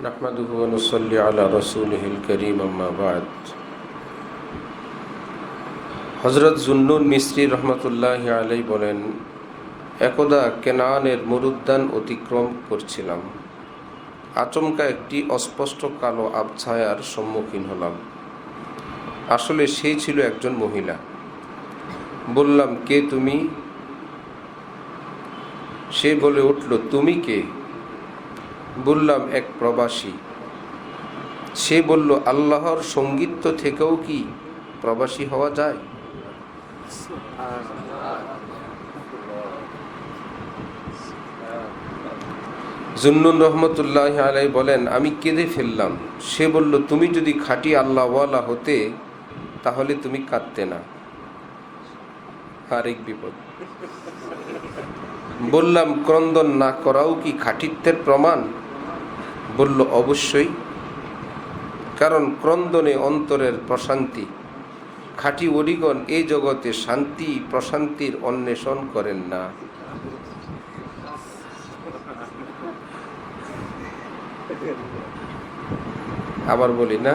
نحمده ونصلي على رسوله الكريم أما بعد হজরত জুন্নুন মিস্ত্রি রহমতুল্লাহ আলাই বলেন একদা কেনানের মরুদ্যান অতিক্রম করছিলাম আচমকা একটি অস্পষ্ট কালো আবছায়ার সম্মুখীন হলাম আসলে সেই ছিল একজন মহিলা বললাম কে তুমি সে বলে উঠল তুমি কে বললাম, এক প্রবাসী। সে বলল, আল্লাহর সংগীত থেকেও কি প্রবাসী হওয়া যায়? জুন্নুন রহমতুল্লাহ আলাই বলেন, আমি কেঁদে ফেললাম। সে বলল, তুমি যদি খাঁটি আল্লাহওয়ালা হতে, তাহলে তুমি কাঁদতে না। আরেক বিপদ। বললাম, ক্রন্দন না করাও কি খাঁটিত্বের প্রমাণ? বলল, অবশ্যই। কারণ ক্রন্দনে অন্তরের প্রশান্তি। খাঁটি অরিগণ এই জগতে শান্তি, প্রশান্তির অন্বেষণ করেন না। আবার বলি না?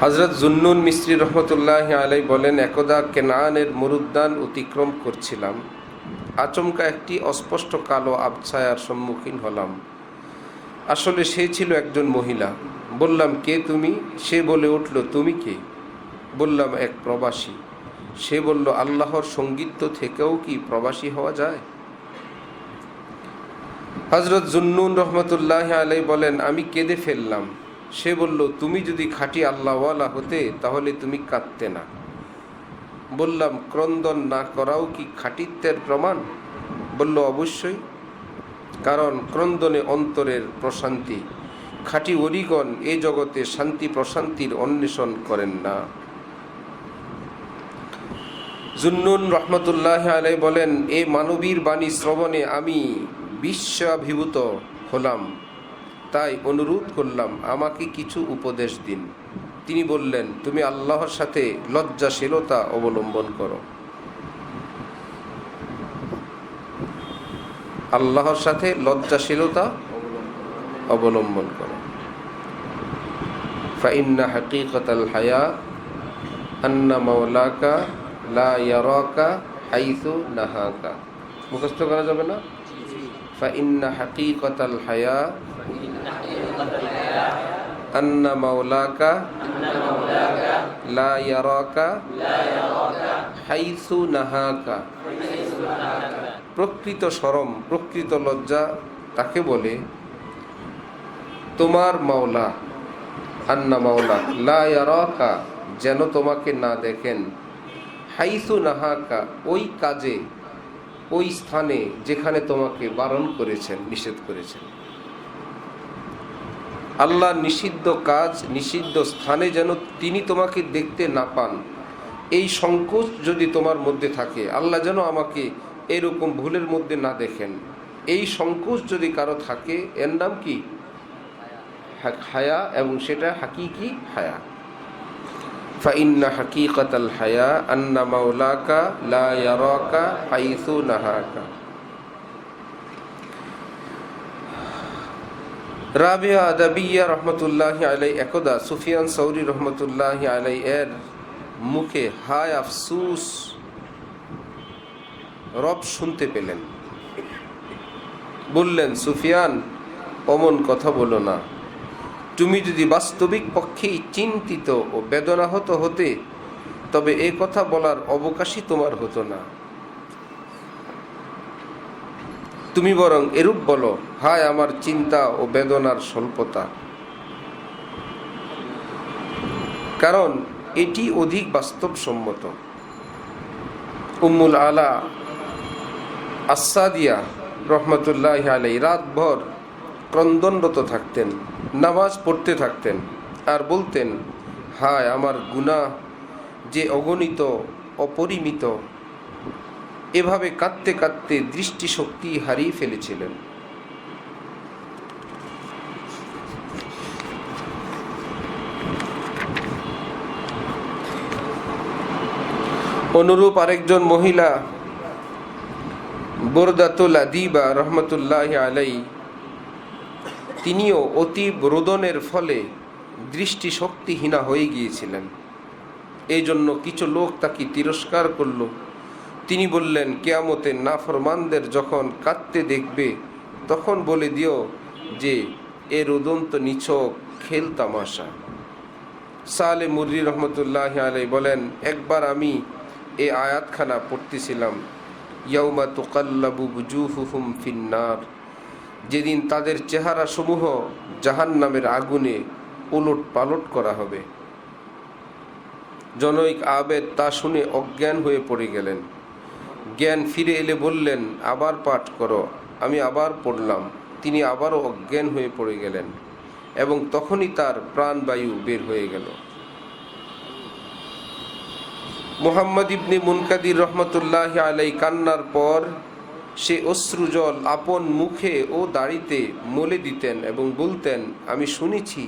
হজরত জুন্নুন মিস্ত্রি রহমতুল্লাহ আলাই বলেন, একদা কেনানের মরুদ্যান অতিক্রম করছিলাম। আচমকা একটি অস্পষ্ট কালো আবছায়ার সম্মুখীন হলাম। আসলে সে ছিল একজন মহিলা। বললাম, কে তুমি? সে বলে উঠল, তুমি কে? বললাম, এক প্রবাসী। সে বলল, আল্লাহর সংগীত থেকেও কি প্রবাসী হওয়া যায়? হজরত জুন্নুন রহমতুল্লাহ আলাই বলেন, আমি কেঁদে ফেললাম। সে বলল, তুমি যদি খাঁটি আল্লাহওয়ালা হতে, তাহলে তুমি কাঁদতে না। বললাম, ক্রন্দন না করাও কি খাঁটিত্বের প্রমাণ? বলল, অবশ্যই। কারণ ক্রন্দনে অন্তরের প্রশান্তি, খাঁটি অরিগণ এ জগতে শান্তি প্রশান্তির অন্বেষণ করেন না। জুন্নুন রহমতুল্লাহ আলাই বলেন, এ মানবীর বাণী শ্রবণে আমি বিশ্বাভিভূত হলাম। তাই অনুরোধ করলাম, আমাকে কিছু উপদেশ দিন। তিনি বললেন, তুমি আল্লাহর সাথে লজ্জাশীলতা অবলম্বন করো। আল্লাহর সাথে লজ্জাশীলতা অবলম্বন করো। ফাইন্না হাকিকতাল হায়া, আন্না মাওলাকা লা ইয়ারাকা হাইসু নাহাকা। মুখস্থ করা যাবে না? ফাইন্না হাকিকতাল হায়া, আন্না মাওলাকা লা ইয়ারাকা হাইসু নাহাকা। প্রকৃত সরম, প্রকৃত লজ্জা তাকে বলে? তোমার মাওলা, আন্না মাওলা, লা যেন তোমাকে না দেখেন। হাইসু নাহাকা, ওই কাজে, ওই স্থানে যেখানে তোমাকে বারণ করেছেন, নিষেধ করেছেন। আল্লাহ নিষিদ্ধ কাজ, নিষিদ্ধ স্থানে যেন তিনি তোমাকে দেখতে না পান। এই সংকোচ যদি তোমার মধ্যে থাকে, আল্লাহ যেন আমাকে এরকম ভুলের মধ্যে না দেখেন। এই সংকোচ যদি কারও থাকে, এর নাম কি? হায়া এবং সেটা হাকিকি হায়া। ফাইন্না হাকিকতাল হায়া আন্না মাওলাকা লা ইয়ারাকা হাইসু নাহাকা। রাবিয়া আদাবিয়া রহমতুল্লাহ আলাই একদা সুফিয়ান সৌরি রহমতুল্লাহ আলাই এর মুখে হায় আফসুস। রব শুনতে পেলেন। বললেন, সুফিয়ান, অমন কথা বলো না। তুমি যদি বাস্তবিক পক্ষেই চিন্তিত ও বেদনাহত হতে, তবে এ কথা বলার অবকাশই তোমার হতো না। তুমি বরং এরূপ বলো, হায় আমার চিন্তা ও বেদনার স্বল্পতা। কারণ এটি অধিক বাস্তবসম্মত। উম্মুল আলা আসাদিয়া রহমতুল্লাহ আলাই রাতভর ক্রন্দনরত থাকতেন, নামাজ পড়তে থাকতেন আর বলতেন, হায় আমার গুণা যে অগণিত, অপরিমিত। এভাবে কাঁদতে কাঁদতে দৃষ্টিশক্তি হারিয়ে ফেলেছিলেন। অনুরূপ আরেকজন মহিলা বোরদাতুল আদিবা রহমতুল্লাহ আলাই। তিনিও অতি রোদনের ফলে দৃষ্টিশক্তিহীনা হয়ে গিয়েছিলেন। এই জন্য কিছু লোক তাকে তিরস্কার করল। তিনি বললেন, কেয়ামতে নাফরমানদের যখন কাঁদতে দেখবে, তখন বলে দিও যে, এ রোদন্ত নিছক খেল তামাশা। সালে মুররি রহমতুল্লাহ আলাই বলেন, একবার আমি এ আয়াতখানা পড়তেছিলাম। ইয়াউমা তুকাল্লাবু বুজুহুহুম ফিন্নার। যেদিন তাদের চেহারা সমূহ জাহান নামের আগুনে উলট পালট করা হবে। জনৈক আবেদ তা শুনে অজ্ঞান হয়ে পড়ে গেলেন। জ্ঞান ফিরে এলে বললেন, আবার পাঠ করো, আমি আবার পড়লাম। তিনি আবারও অজ্ঞান হয়ে পড়ে গেলেন এবং তখনই তার প্রাণবায়ু বের হয়ে গেল। মুহাম্মদ ইবনে মুনকাদির রহমতুল্লাহ আলাই কান্নার পর সে অশ্রুজল আপন মুখে ও দাড়িতে মলে দিতেন এবং বলতেন, আমি শুনেছি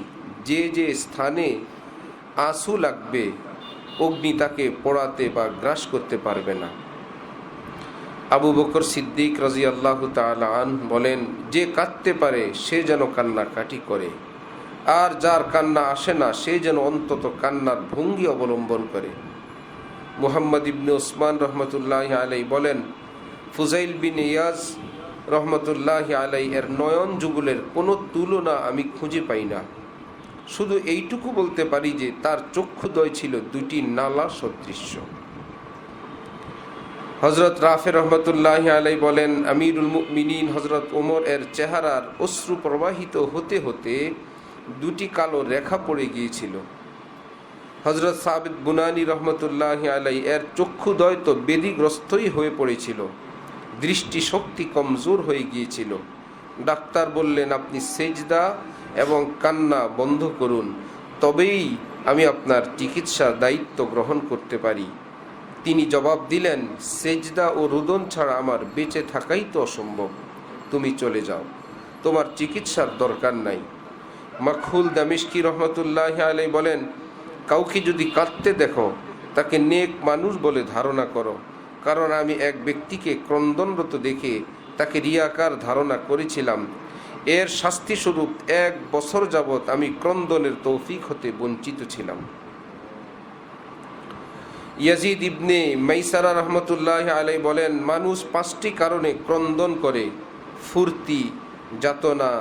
যে যে স্থানে আঁসু লাগবে, অগ্নি তাকে পড়াতে বা গ্রাস করতে পারবে না। আবু বকর সিদ্দিক রাজি আল্লাহ আন বলেন, যে কাঁদতে পারে, সে যেন কান্নাকাটি করে। আর যার কান্না আসে না, সে যেন অন্তত কান্নার ভঙ্গি অবলম্বন করে। মুহাম্মদ ইবনে ওসমান রহমতুল্লাহ আলাই বলেন, ফুজাইল বিন ইয়াজ রহমতুল্লাহ আলাই এর নয়ন যুগলের কোনো তুলনা আমি খুঁজে পাই না। শুধু এইটুকু বলতে পারি যে তার চক্ষুদয় ছিল দুটি নালা সদৃশ্য। হজরত রাফে রহমতুল্লাহ আলাই বলেন, আমিরুল মিনীন হজরত ওমর এর চেহারার অশ্রু প্রবাহিত হতে হতে দুটি কালো রেখা পড়ে গিয়েছিল। হজরত সাবিদ বুনানি রহমতুল্লাহ আলাই এর চক্ষুদয় তো বেদিগ্রস্তই হয়ে পড়েছিল। দৃষ্টি শক্তি কমজোর হয়ে গিয়েছিল। ডাক্তার বললেন, আপনি সেজদা এবং কান্না বন্ধ করুন। তবেই আমি আপনার চিকিৎসার দায়িত্ব গ্রহণ করতে পারি। তিনি জবাব দিলেন, সেজদা ও রুদন ছাড়া আমার বেঁচে থাকাই তো অসম্ভব। তুমি চলে যাও। তোমার চিকিৎসার দরকার নাই। মাখুল দামিশকি রহমতুল্লাহ আলাই বলেন কাউকে যদি কাঁদতে দেখো, তাকে নেক মানুষ বলে ধারণা করো। কারণ আমি এক ব্যক্তিকে ক্রন্দনরত দেখে তাকে রিয়াকার ধারণা করেছিলাম। এর শাস্তিস্বরূপ এক বছর যাবৎ আমি ক্রন্দনের তৌফিক হতে বঞ্চিত ছিলাম। ইয়াজিদ ইবনে মাইসারা রহমতুল্লাহ আলাই বলেন, মানুষ পাঁচটি কারণে ক্রন্দন করে। ফুর্তি, যাতনা,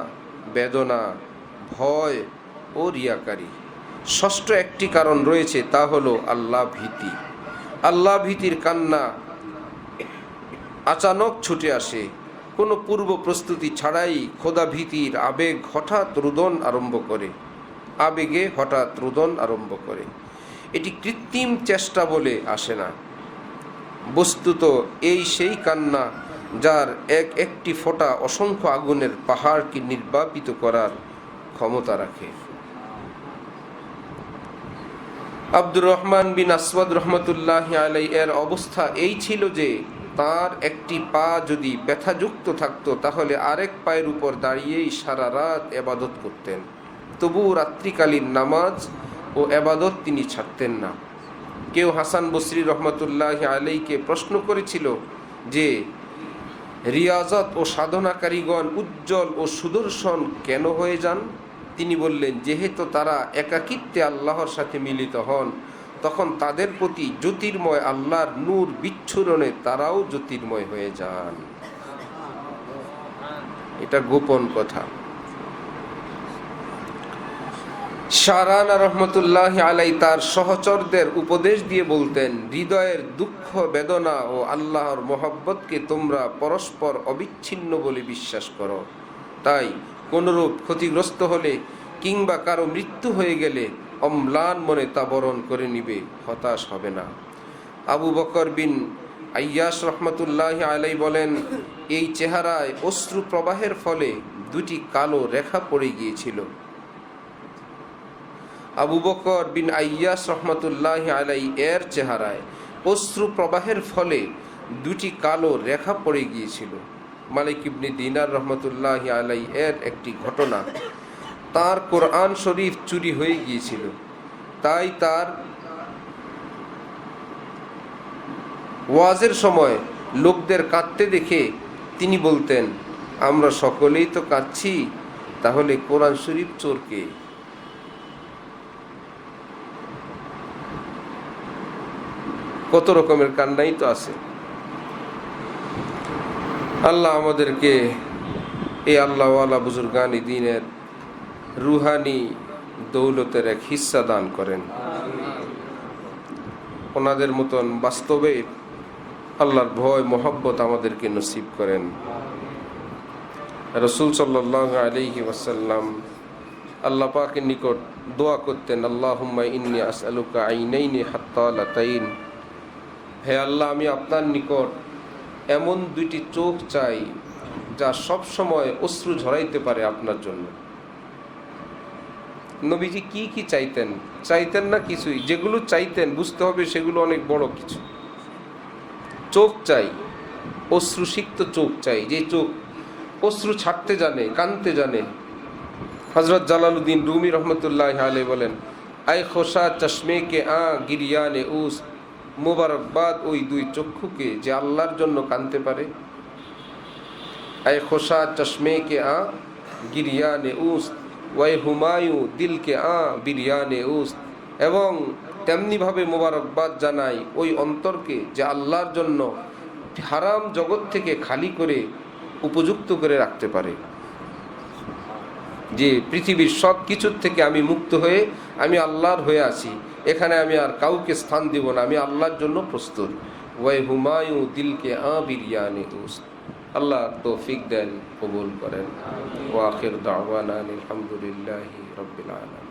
বেদনা, ভয় ও রিয়াকারী। ষষ্ঠ একটি কারণ রয়েছে, তা হলো আল্লাহ ভীতি। আল্লাহ ভীতির কান্না আচানক ছুটে আসে। কোনো পূর্ব প্রস্তুতি ছাড়াই খোদা ভীতির আবেগ হঠাৎ রুদন আরম্ভ করে। আবেগে হঠাৎ রুদন আরম্ভ করে। এটি কৃত্রিম চেষ্টা বলে আসে না। বস্তুত এই সেই কান্না যার এক একটি ফোঁটা অসংখ্য আগুনের পাহাড়কে নির্বাপিত করার ক্ষমতা রাখে। আব্দুর রহমান বিন আসওয়াদ রহমতুল্লাহ আলাই এর অবস্থা এই ছিল যে তার একটি পা যদি ব্যথাযুক্ত থাকতো, তাহলে আরেক পায়ের উপর দাঁড়িয়েই সারা রাত এবাদত করতেন। তবু রাত্রিকালীন নামাজ ও এবাদত তিনি ছাড়তেন না। কেউ হাসান বসরি রহমতুল্লাহ আলাইকে প্রশ্ন করেছিল যে, রিয়াজত ও সাধনাকারীগণ উজ্জ্বল ও সুদর্শন কেন হয়ে যান? তিনি বললেন, যেহেতু তারা একাকিত্বে আল্লাহর সাথে মিলিত হন, তখন তাদের প্রতি জ্যোতির্ময় আল্লাহর নূর বিচ্ছুরণে তারাও জ্যোতির্ময় হয়ে যান। এটা গোপন কথা। শারানা রহমতুল্লাহ আলাই তার সহচরদের উপদেশ দিয়ে বলতেন, হৃদয়ের দুঃখ, বেদনা ও আল্লাহর মোহব্বতকে তোমরা পরস্পর অবিচ্ছিন্ন বলে বিশ্বাস করো। তাই কোনরূপ ক্ষতিগ্রস্ত হলে কিংবা কারও মৃত্যু হয়ে গেলে অম্লান মনে তা বরণ করে নিবে, হতাশ হবে না। আবু বকর বিন আয়াস রহমতুল্লাহ আলাই বলেন, এই চেহারায় অশ্রু প্রবাহের ফলে দুটি কালো রেখা পড়ে গিয়েছিল। আবু বকর বিন আয়াস রহমতুল্লাহ আলাই এর চেহারায় অশ্রু প্রবাহের ফলে দুটি কালো রেখা পড়ে গিয়েছিল। মালিক ইবনি দিনার রহমতুল্লাহ আলাই এর একটি ঘটনা। তার কোরআন শরীফ চুরি হয়ে গিয়েছিল। তাই তার ওয়াজের সময় লোকদের কাঁদতে দেখে তিনি বলতেন, আমরা সকলেই তো কাঁদছি, তাহলে কোরআন শরীফ চোরকে কত রকমের কান্নাই তো আছে। আল্লাহ আমাদেরকে এই আল্লাহওয়ালা বুজুর্গানি দিনের রুহানি দৌলতের এক হিস্সা দান করেন। ওনাদের মতন বাস্তবে আল্লাহর ভয়, মোহব্বত আমাদেরকে নসিব করেন। রসুল সাল্লাহ আলিহি ওয়াসাল্লাম আল্লাহ পাকের নিকট দোয়া করতেন আল্লাহ ইন্নি আসআলুকা আইনাইনি হাত্তা লাতাইন। হে আল্লাহ, আমি আপনার নিকট এমন দুইটি চোখ চাই যা সব সময় অশ্রু ঝরাইতে পারে আপনার জন্য। নবীজি কি কি চাইতেন? চাইতেন না কিছুই। যেগুলো চাইতেন, বুঝতে হবে সেগুলো অনেক বড় কিছু। চোখ চাই, অশ্রুসিক্ত চোখ চাই। যে চোখ অশ্রু ছাড়তে জানে, কানতে জানে। হজরত জালালুদ্দিন রুমি রহমতুল্লাহ আলে বলেন আই খোসা চশমে কে আ গিরিয়ানে উস। মোবারকবাদ ওই দুই চক্ষুকে যে আল্লাহর জন্য কানতে পারে। আয় খোসা চশমে কে আ, গিরিয়ানে উস ওয়াই হুমায়ু দিলকে আ, বিরিয়ানে উস এবং তেমনিভাবে মোবারকবাদ জানাই ওই অন্তরকে যে আল্লাহর জন্য হারাম জগৎ থেকে খালি করে উপযুক্ত করে রাখতে পারে। যে পৃথিবীর সব কিছুর থেকে আমি মুক্ত হয়ে আমি আল্লাহর হয়ে আছি, এখানে আমি আর কাউকে স্থান দিব না, আমি আল্লাহর জন্য প্রস্তুত। ওয়াই হুমায়ু দিলকে আ বিরিয়ানি উস। আল্লাহ তৌফিক দেন, কবুল করেন। ওয়াখির দাওয়ান আলহামদুলিল্লাহ রবিল আলামিন।